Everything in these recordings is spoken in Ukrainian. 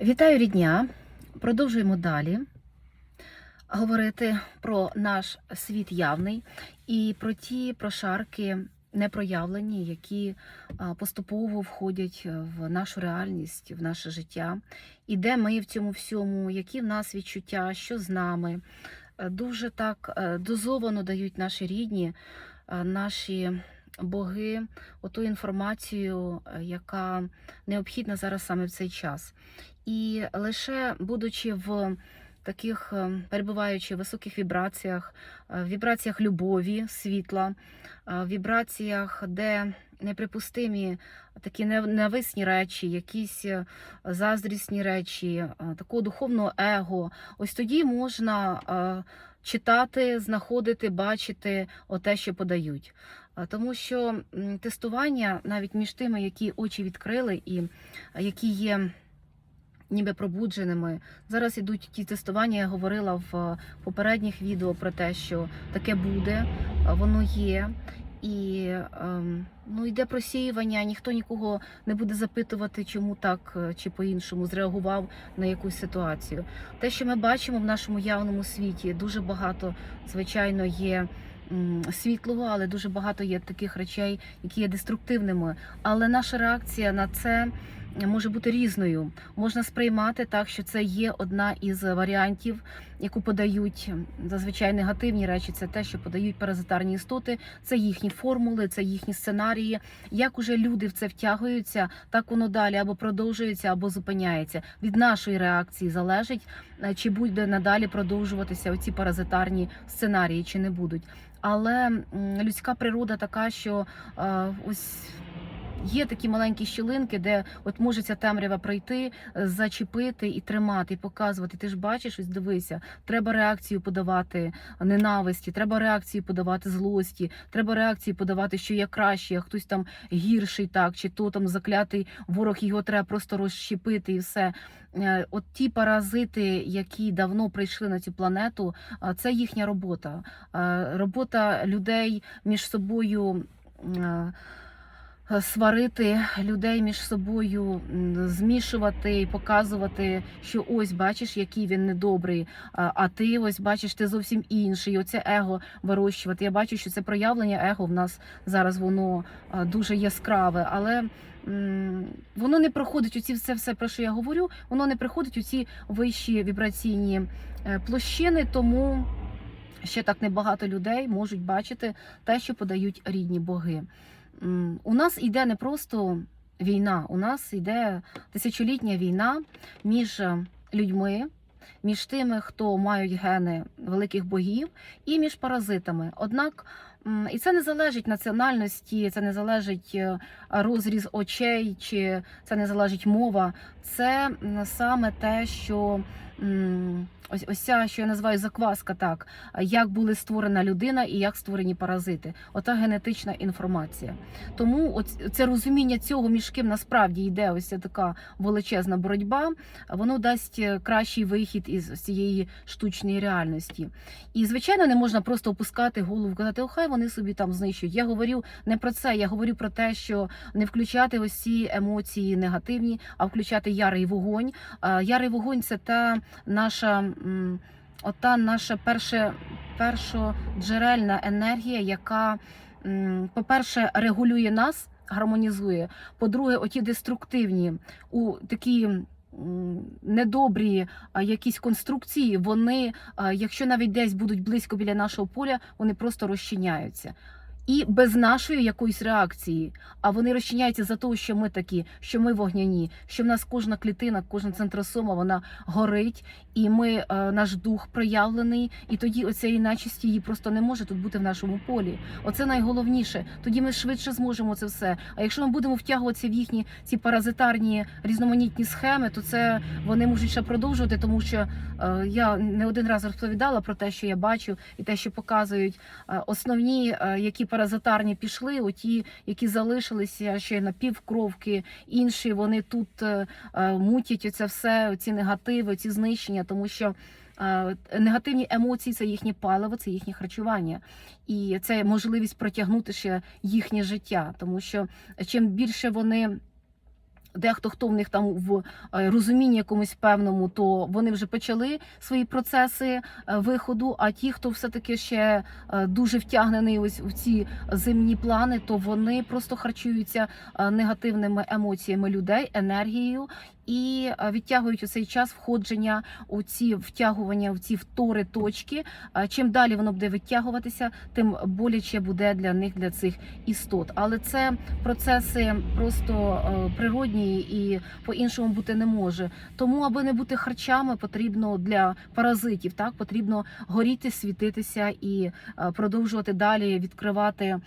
Вітаю рідня! Продовжуємо далі говорити про наш світ явний і про ті прошарки непроявлені, які поступово входять в нашу реальність, в наше життя, і де ми в цьому всьому, які в нас відчуття, що з нами. Е, Дуже так е, дозовано дають наші рідні, е, наші боги, оту інформацію, е, яка необхідна зараз саме в цей час. І лише будучи в таких, е, перебуваючи в високих вібраціях, е, в вібраціях любові, світла, в вібраціях, де неприпустимі такі ненависні речі, якісь заздрісні речі, такого духовного его, ось тоді можна читати, знаходити, бачити оте, що подають. Е, Тому що тестування навіть між тими, які очі відкрили і е, які є ніби пробудженими. Зараз ідуть ті тестування. Я говорила в е, попередніх відео про те, що таке буде, воно є. І ем, ну йде просіювання, ніхто нікого не буде запитувати, чому так чи по-іншому зреагував на якусь ситуацію. Те, що ми бачимо в нашому явному світі, дуже багато, звичайно, є м, світлого, але дуже багато є таких речей, які є деструктивними. Але наша реакція на це може бути різною. Можна сприймати так, що це є одна із варіантів, яку подають зазвичай негативні речі. Це те, що подають паразитарні істоти, це їхні формули, це їхні сценарії. Як уже люди в це втягуються, так воно далі або продовжується, або зупиняється. Від нашої реакції залежить, е, чи буде надалі продовжуватися оці паразитарні сценарії, чи не будуть. Але людська природа така, що е, ось. Є такі маленькі щілинки, де от може ця темрява пройти, е, зачепити і тримати, і показувати. Ти ж бачиш, ось дивися, треба реакцію подавати ненависті, треба реакцію подавати злості, треба реакцію подавати, що я краще, а хтось там гірший, так чи то там заклятий ворог, його треба просто розщепити і все. Е, От ті паразити, які давно прийшли на цю планету, це їхня робота. Е, Робота людей між собою. Сварити людей між собою, змішувати і показувати, що ось бачиш, який він недобрий, а а ти ось бачиш, ти зовсім інший. Оце его вирощувати. Я бачу, що це проявлення его в нас зараз воно дуже яскраве, але воно не проходить у ці все, все про що я говорю, воно не приходить у ці вищі вібраційні е, площини, тому ще так небагато людей можуть бачити те, що подають рідні боги. У нас йде не просто війна, у нас йде тисячолітня війна між е, людьми, між тими, хто мають гени великих богів, і між паразитами. Однак і це не залежить національності, це не залежить е, розріз очей, чи це не залежить мова. Це саме те, що ось ось ця, що я називаю закваска, так як були створена людина і як створені паразити. Ота генетична інформація. Тому от це розуміння цього, між ким насправді йде ось така величезна боротьба, воно дасть е, кращий вихід із цієї штучної реальності. І звичайно, не можна просто опускати голову, казати, охай вони собі там знищують. Я говорю не про це. Я говорю про те, що не включати ось ці емоції негативні, а включати ярий вогонь. Ярий вогонь це та наша. Ота наша перше, першоджерельна енергія, яка, по-перше, регулює нас, гармонізує. По-друге, оті деструктивні у такі. Недобрі якісь конструкції, вони, якщо навіть десь будуть близько біля нашого поля, вони просто розчиняються. І без нашої якоїсь реакції, а вони розчиняються за того, що ми такі, що ми вогняні, що в нас кожна клітина, кожна центросома, вона горить, і ми е, наш дух проявлений, і тоді оцієї нечисті її просто не може тут бути в нашому полі. Оце найголовніше. Тоді ми швидше зможемо це все. А якщо ми будемо втягуватися в їхні ці паразитарні різноманітні схеми, то це вони можуть ще продовжувати, тому що е, я не один раз розповідала про те, що я бачу, і те, що показують е, основні, е, які паразитарні пішли, оті, які залишилися ще напівкровки, інші вони тут е, е, мутять оце все, ці негативи, ці знищення, тому що. е, Негативні емоції це їхнє паливо, це їхнє харчування, і це можливість протягнути ще їхнє життя, тому що чим більше вони Дехто хто в них там в е, розумінні якомусь певному, то вони вже почали свої процеси е, виходу. А ті, хто все-таки ще е, дуже втягнений ось в ці земні плани, то вони просто харчуються негативними емоціями людей, енергією і е, відтягують у цей час входження у ці втягування, в ці втори точки. Е, Чим далі воно буде витягуватися, тим боляче буде для них для цих істот. Але це процеси просто е, природні і по-іншому бути не може. Тому, аби не бути харчами, потрібно для паразитів, так потрібно горіти, світитися і продовжувати далі відкривати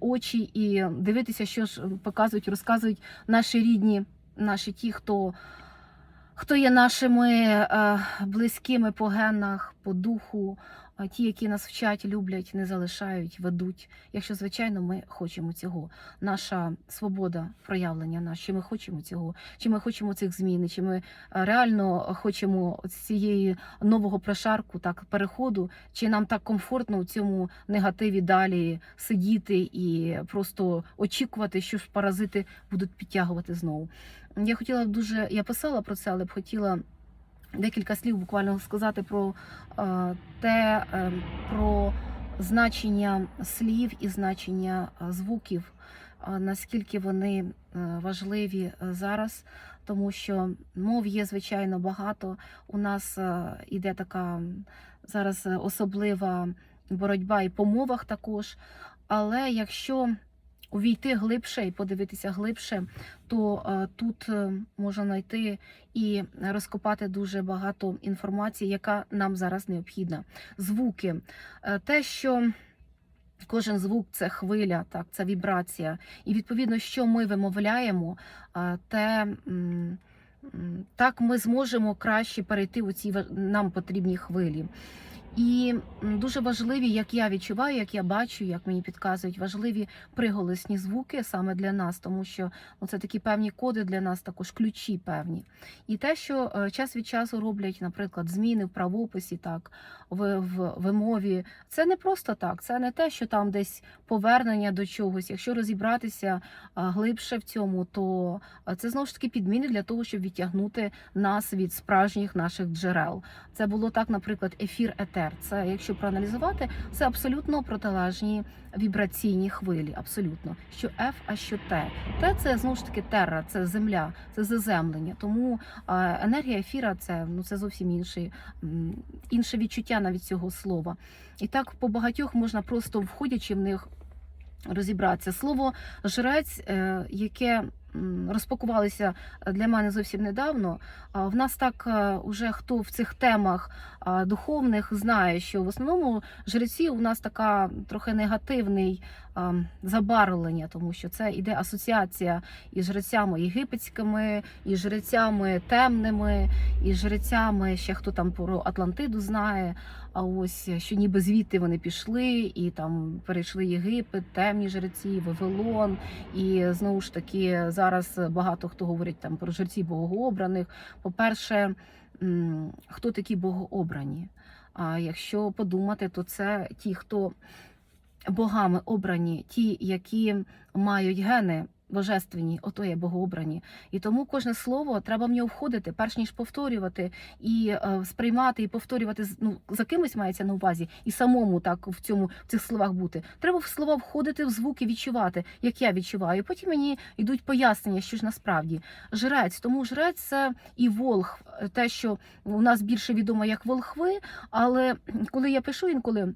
очі і дивитися, що ж показують, розказують наші рідні, наші ті, хто. Хто є нашими е, близькими по генах, по духу, ті, які нас вчать, люблять, не залишають, ведуть. Якщо, звичайно, ми хочемо цього. Наша свобода проявлення, наш, чи ми хочемо цього, чи ми хочемо цих змін, чи ми е, реально хочемо цієї нового прошарку, так переходу, чи нам так комфортно у цьому негативі далі сидіти і просто очікувати, що ж паразити будуть підтягувати знову. Я хотіла дуже, я писала про це, але б хотіла декілька слів буквально сказати про е, те, е, про значення слів і значення е, звуків, наскільки вони важливі зараз, тому що мов є звичайно багато. У нас іде така зараз особлива боротьба і по мовах також. Але якщо увійти глибше і подивитися глибше, то е, тут е, можна знайти і розкопати дуже багато інформації, яка нам зараз необхідна. Звуки, Е, те, що кожен звук це хвиля, так, це вібрація. І відповідно, що ми вимовляємо, те. Так ми зможемо краще перейти у ці нам потрібні хвилі. І дуже важливі, як я відчуваю, як я бачу, як мені підказують, важливі приголосні звуки саме для нас, тому що ну, це такі певні коди для нас, також ключі певні. І те, що е, час від часу роблять, наприклад, зміни в правописі, так в, в вимові, це не просто так. Це не те, що там десь повернення до чогось. Якщо розібратися глибше в цьому, то це знову ж таки підміни для того, щоб відтягнути нас від справжніх наших джерел. Це було так, наприклад, ефір етер. Це, якщо проаналізувати, це абсолютно протилежні вібраційні хвилі. Абсолютно, що F, а що Т. Т це знову ж таки терра, це земля, це заземлення. Тому енергія ефіра це ну це зовсім інший, м, інше відчуття навіть цього слова. І так по багатьох можна просто входячи в них розібратися. Слово жрець, е, яке м, розпакувалося для мене зовсім недавно. В нас так е, уже хто в цих темах духовних знає, що в основному жреці у нас така трохи негативний забарвлення, тому що це іде асоціація із жрецями єгипетськими, і жрецями темними, і жрецями, ще хто там про Атлантиду знає. А ось що ніби звідти вони пішли і там перейшли Єгипет, темні жреці, Вавилон. І знову ж таки зараз багато хто говорить там про жреців богообраних. По-перше, хто такі богообрані? А якщо подумати, то це ті, хто богами обрані, ті, які мають гени божественні, ото є богообрані. І тому кожне слово треба в нього входити, перш ніж повторювати і е, сприймати і повторювати ну, за кимось мається на увазі, і самому так в цьому в цих словах бути. Треба в слова входити в звуки, відчувати, як я відчуваю. Потім мені йдуть пояснення, що ж насправді жрець. Тому жрець це і волх, те, що у нас більше відомо як волхви. Але коли я пишу інколи.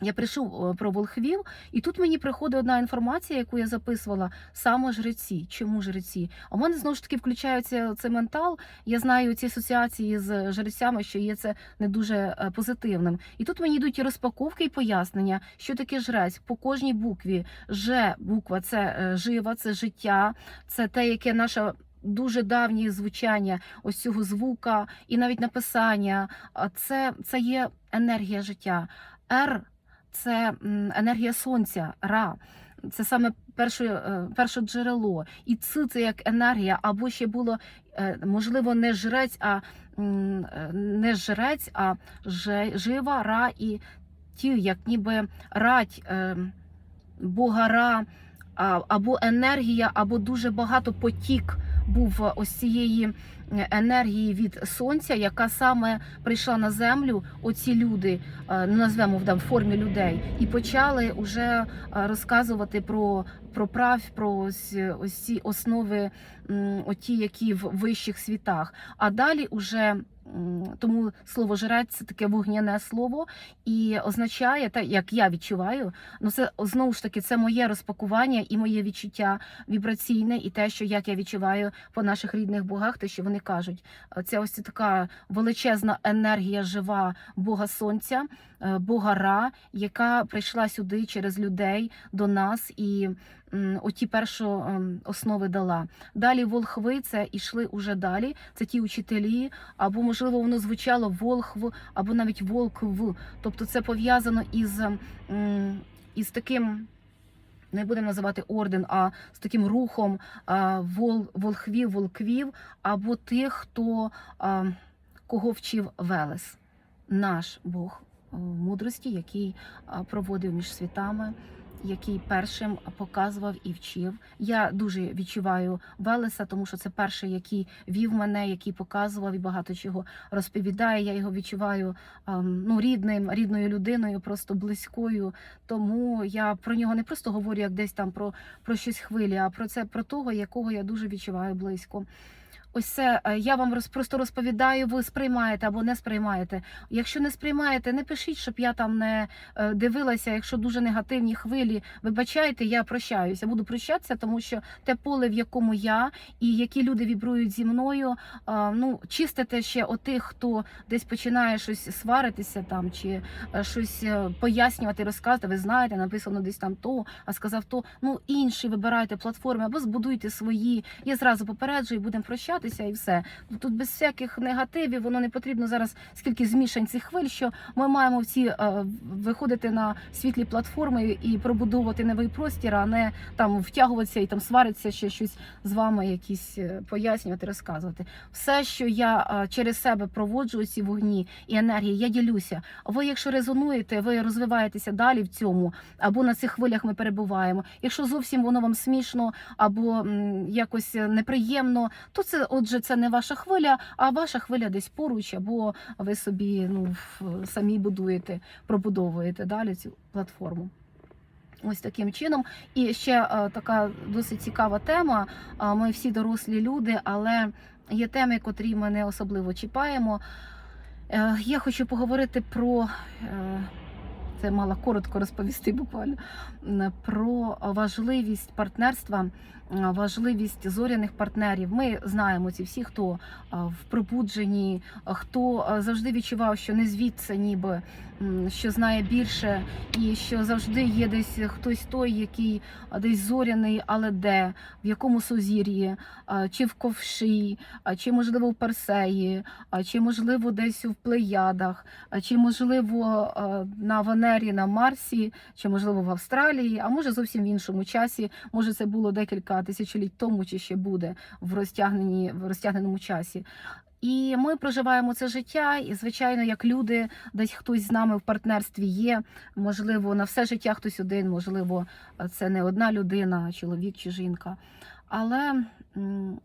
Я прийшов е, про волхвів, і тут мені приходить одна інформація, яку я записувала саме жреці. Чому жреці? А в мене знову ж таки включається цей ментал. Я знаю ці асоціації з жрецями, що є це не дуже е, позитивним. І тут мені йдуть і розпаковки і пояснення, що таке жрець по кожній букві. Ж буква це е, жива, це життя, це те, яке наше. Дуже давнє звучання ось цього звука і навіть написання. Це, це є енергія життя. Р це енергія сонця, ра. Це саме перше, е, перше джерело. І ци це як енергія, або ще було е, можливо не жрець, а е, не жрець, а жива ра і ті, як ніби рать, бога ра, або енергія, або дуже багато потік був ось цієї енергії від сонця, яка саме прийшла на землю. Оці люди е, ну, назвемо в формі людей, і почали вже е, розказувати про, про прав, про ось, ось ці основи, оті, які в вищих світах. А далі уже. Тому слово жрець це таке вогняне слово і означає, та як я відчуваю, ну це знову ж таки це моє розпакування і моє відчуття вібраційне, і те, що як я відчуваю по наших рідних богах, те, що вони кажуть, це ось така величезна енергія жива Бога Сонця, е, Бога Ра, яка прийшла сюди через людей до нас і оті перші ем, основи дала. Далі волхви це ішли уже далі. Це ті учителі, або можливо воно звучало волхв, або навіть волкв. Тобто це пов'язано із, із таким. Не будемо називати орден, а з таким рухом вол, волхвів, волквів, або тих, хто кого вчив Велес, наш Бог е, мудрості, який проводив між світами, який першим показував і вчив. Я дуже відчуваю Велеса, тому що це перший, який вів мене, який показував і багато чого розповідає. Я його відчуваю ем, ну, рідним, рідною людиною, просто близькою. Тому я про нього не просто говорю як десь там про, про щось хвилі, а про це про того, якого я дуже відчуваю близько. Ось це е, я вам роз, просто розповідаю, ви сприймаєте або не сприймаєте. Якщо не сприймаєте, не пишіть, щоб я там не е, дивилася. Якщо дуже негативні хвилі, вибачайте, я прощаюся. Буду прощатися, тому що те поле, в якому я і які люди вібрують зі мною, е, ну чистите ще отих, хто десь починає щось сваритися там чи щось пояснювати, розказувати. Ви знаєте, написано десь там то, а сказав то. Ну інші вибирайте платформи або збудуйте свої. Я зразу попереджую, будемо прощатися і все. Тут без всяких негативів воно не потрібно зараз, скільки змішань цих хвиль, що ми маємо всі е, виходити на світлі платформи і пробудовувати новий простір, а не там втягуватися і там сваритися, ще щось з вами, якісь е, пояснювати, розказувати. Все, що я е, через себе проводжу, ці вогні і енергії, я ділюся. Ви, якщо резонуєте, ви розвиваєтеся далі в цьому, або на цих хвилях ми перебуваємо. Якщо зовсім воно вам смішно або якось неприємно, то це, отже, це не ваша хвиля, а ваша хвиля десь поруч, або ви собі ну самі будуєте, пробудовуєте далі цю платформу. Ось таким чином. І ще е, така досить цікава тема. А, Ми всі дорослі люди, але є теми, котрі ми не особливо чіпаємо. Е, Я хочу поговорити про е, це мала коротко розповісти буквально про важливість партнерства, важливість зоряних партнерів. Ми знаємо ці всі, хто в пробудженні, хто завжди відчував, що не звідси, ніби що знає більше, і що завжди є десь хтось той, який десь зоряний, але де, в якому сузір'ї, чи в ковші, чи можливо в Персеї, чи можливо десь в Плеядах, чи можливо на Венері, на Марсі, чи можливо в Австралії, а може зовсім в іншому часі. Може, це було декілька тисячоліть тому, чи ще буде в розтягненні в розтягненому часі. І ми проживаємо це життя, і звичайно, як люди, десь хтось з нами в партнерстві є. Можливо, на все життя хтось один, можливо, це не одна людина, чоловік чи жінка. Але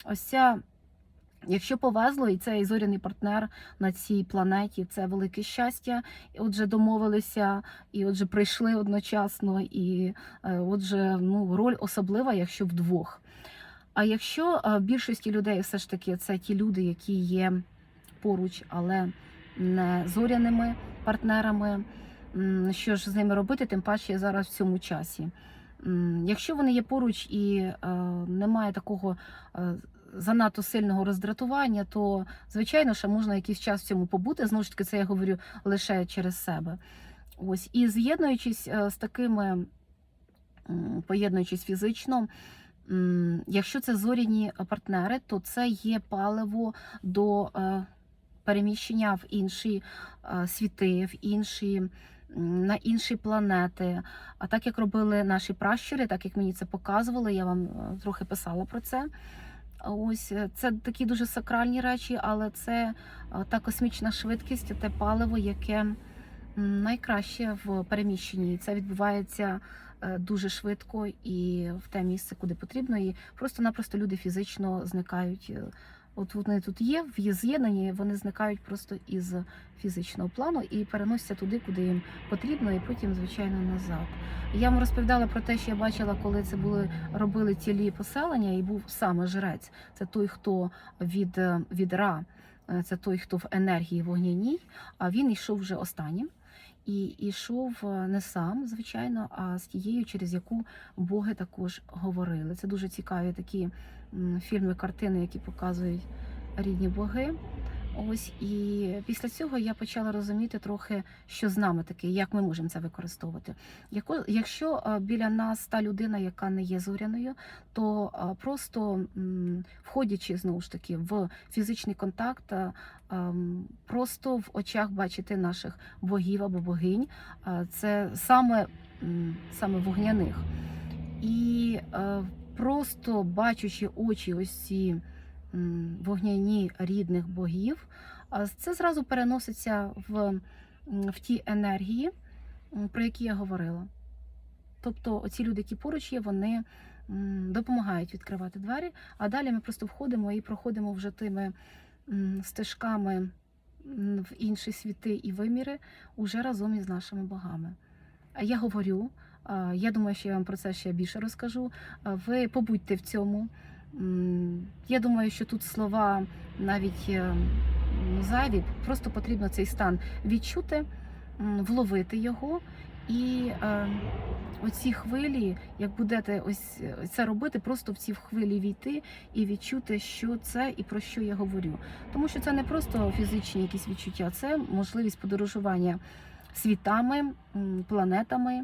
ось ця, якщо повезло, і цей зоряний партнер на цій планеті, це велике щастя. І отже, домовилися, і отже, прийшли одночасно, і е, отже, ну, роль особлива, якщо вдвох. А якщо е, більшості людей все ж таки це ті люди, які є поруч, але не зоряними партнерами, що ж з ними робити, тим паче зараз в цьому часі. Якщо вони є поруч і е, немає такого е, занадто сильного роздратування, то звичайно ще можна якийсь час в цьому побути. Знову ж таки, це я говорю лише через себе. Ось і з'єднуючись з такими, поєднуючись фізично. Якщо це зоряні партнери, то це є паливо до е, переміщення в інші е, світи, в інші, на інші планети. А так як робили наші пращури, так як мені це показували, я вам е, трохи писала про це. Ось е, це такі дуже сакральні речі, але це е, та космічна швидкість, те паливо, яке найкраще в переміщенні. Це відбувається е, дуже швидко і в те місце, куди потрібно. І просто-напросто люди фізично зникають. е, От вони тут є, в з'єднані, вони зникають просто із фізичного плану і переносяться туди, куди їм потрібно, і потім, звичайно, назад. Я вам розповідала про те, що я бачила, коли це були робили цілі поселення, і був саме жрець. Це той, хто від, е, від Ра, е, це той, хто в енергії вогняній, а він йшов вже останнім. І йшов е, не сам, звичайно, а з тією, через яку боги також говорили. Це дуже цікаві такі фільми, картини, які показують рідні боги. Ось і після цього я почала розуміти трохи, що з нами таке, як ми можемо це використовувати. Якщо е, біля нас та людина, яка не є зоряною, то е, просто входячи знову ж таки в фізичний контакт, е, ем, просто в очах бачити наших богів або богинь, це саме, саме вогняних. І просто бачучи очі ось ці вогняні рідних богів, це зразу переноситься в, в ті енергії, про які я говорила. Тобто, оці люди, які поруч є, вони допомагають відкривати двері, а далі ми просто входимо і проходимо вже тими стежками в інші світи і виміри уже разом із нашими богами. Я говорю, я думаю, що я вам про це ще більше розкажу. Ви побудьте в цьому. Я думаю, що тут слова навіть е, зайві, просто потрібно цей стан відчути, вловити його. І е, оці хвилі, як будете ось це робити, просто в ці хвилі війти і відчути, що це і про що я говорю. Тому що це не просто фізичні якісь відчуття, це можливість подорожування світами, планетами.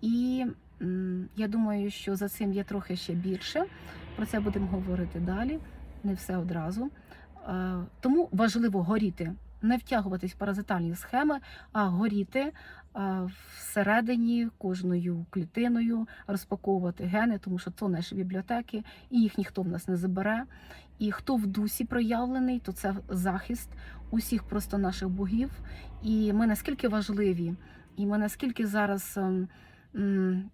І я думаю, що за цим є трохи ще більше. Про це будемо говорити далі, не все одразу. Е, Тому важливо горіти, не втягуватись в паразитальні схеми, а горіти е, всередині кожною клітиною, розпаковувати гени, тому що це наші бібліотеки, і їх ніхто в нас не забере. І хто в дусі проявлений, то це захист усіх просто наших богів. І ми наскільки важливі, і ми наскільки зараз ем,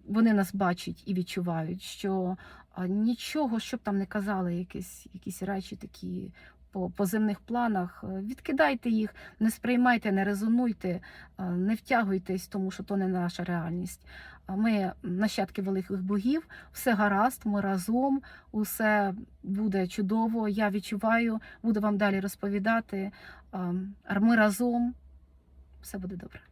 вони нас бачать і відчувають, що нічого, що б там не казали, якісь, якісь речі такі по, по земних планах, е, відкидайте їх, не сприймайте, не резонуйте, е, не втягуйтесь, тому що то не наша реальність. Ми нащадки великих богів, все гаразд, ми разом, усе буде чудово. Я відчуваю, буду вам далі розповідати. Ем, Ми разом, все буде добре.